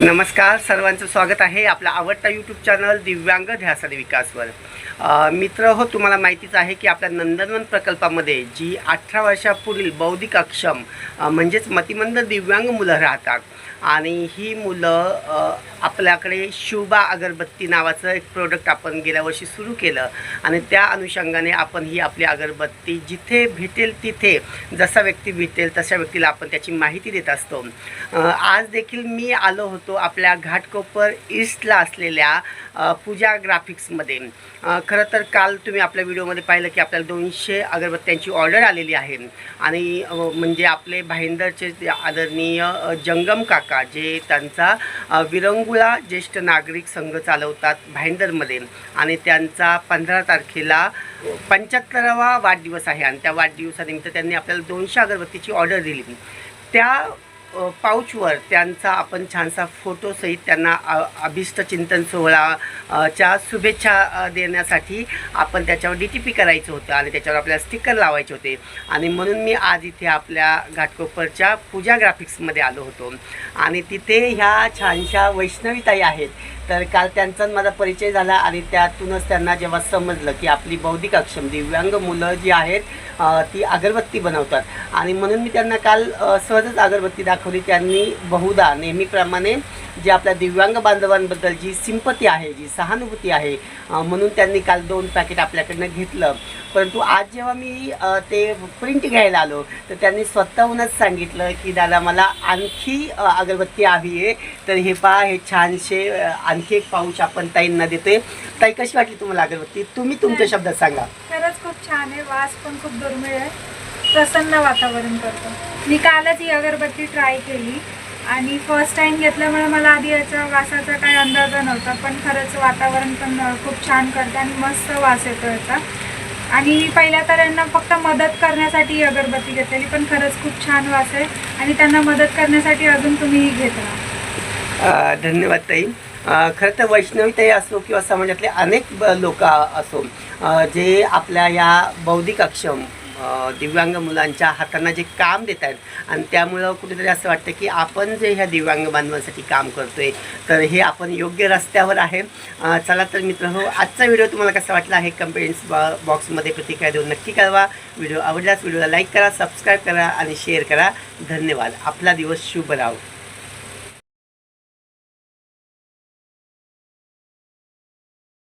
नमस्कार सर्वांचं स्वागत आहे आपला आवडता यूट्यूब चॅनल दिव्यांग ध्यास विकासवर. मित्र हो तुम्हाला माहितीच आहे की आपल्या नंदनवन प्रकल्पामध्ये जी अठरा वर्षापुढील बौद्धिक अक्षम म्हणजेच मतिमंद दिव्यांग मुलं राहतात. आणि ही मुलं आपल्याकडे शुभा अगरबत्ती नावाचं एक प्रोडक्ट आपण गेल्या वर्षी सुरू केलं. आणि त्या अनुषंगाने आपण ही आपली अगरबत्ती जिथे भेटेल तिथे जसा व्यक्ती भेटेल तशा व्यक्तीला आपण त्याची माहिती देत असतो. आज देखील मी आलो होतो आपल्या घाटकोपर ईस्टला असलेल्या पूजा ग्राफिक्समध्ये खरं तर काल तुम्ही आपल्या व्हिडिओमध्ये पाहिलं की आपल्याला दोनशे अगरबत्त्यांची ऑर्डर आलेली आहे. आणि म्हणजे आपले भाईंदरचे आदरणीय जंगम काका जे त्यांचा विरंगुळा ज्येष्ठ नागरिक संघ चालवतात भाईंदरमध्ये. आणि त्यांचा पंधरा तारखेला पंच्याहत्तरावा वाढदिवस आहे. आणि त्या वाढदिवसानिमित्त त्यांनी आपल्याला दोनशे अगरबत्तीची ऑर्डर दिली. त्या पाऊचवर त्यांचा आपण छानसा फोटोसहित त्यांना अ, अभिष्ट चिंतन सोहळा च्या शुभेच्छा देण्यासाठी आपण त्याच्यावर डी टी पी करायचं होतं आणि त्याच्यावर आपल्याला स्टिकर लावायचे होते. आणि म्हणून मी आज इथे आपल्या घाटकोपरच्या पूजा ग्राफिक्समध्ये आलो होतो. आणि तिथे ह्या छानशा वैष्णवीताई आहेत. तर काल त्यांचा माझा परिचय झाला आणि त्यातूनच त्यांना जेव्हा समजलं की आपली बौद्धिक अक्षम दिव्यांग मुलं जी आहेत ती अगरबत्ती बनवतात. आणि म्हणून मी त्यांना काल सहजच अगरबत्ती दाखवली. त्यांनी बहुधा नेहमीप्रमाणे जे आपल्या दिव्यांग बांधवांबद्दल जी सिंपती आहे जी सहानुभूती आहे म्हणून त्यांनी काल दोन पॅकेट आपल्याकडनं घेतलं. परंतु आज जेव्हा मी ते प्रिंट घ्यायला आलो तर त्यांनी स्वतःहूनच सांगितलं की दादा मला आणखी अगरबत्ती हवी आहे. तर हे पहा हे छानशे आणखी एक पाऊच आपण ताईंना देतोय. ताई कशी वाटली तुम्हाला अगरबत्ती? तुम्ही तुमच्या शब्दात सांगा. खरंच खूप छान आहे. वास पण खूप दुर्मिळ आहे. प्रसन्न वातावरण करतो. मी कालच ही अगरबत्ती ट्राय केली. आणि फर्स्ट टाईम घेतल्यामुळे मला आधी याचा वासाचा काही अंदाज नव्हता पण खरंच वातावरण पण खूप छान करतं आणि मस्त वास येतो याचा. आणि पहिल्या तर यांना फक्त मदत करण्यासाठी अगरबत्ती घेतलेली पण खरंच खूप छान वास आहे. आणि त्यांना मदत करण्यासाठी अजून तुम्हीही घेत राहा. धन्यवाद ताई. खरं तर वैष्णवीताई असो किंवा समाजातले अनेक लोक असो जे आपल्या या बौद्धिक अक्षम दिव्यांग मुलांच्या हातांना जे काम देत आहेत. आणि त्यामुळं कुठेतरी असं वाटतं की आपण जे ह्या दिव्यांग बांधवांसाठी काम करतो आहे तर हे आपण योग्य रस्त्यावर आहे. चला तर मित्र हो आजचा व्हिडिओ तुम्हाला कसा वाटला आहे कमेंट्स बॉक्समध्ये प्रतिक्रिया देऊन नक्की कळवा. व्हिडिओ आवडल्यास व्हिडिओला लाईक करा सबस्क्राईब करा आणि शेअर करा. धन्यवाद. आपला दिवस शुभ राहो.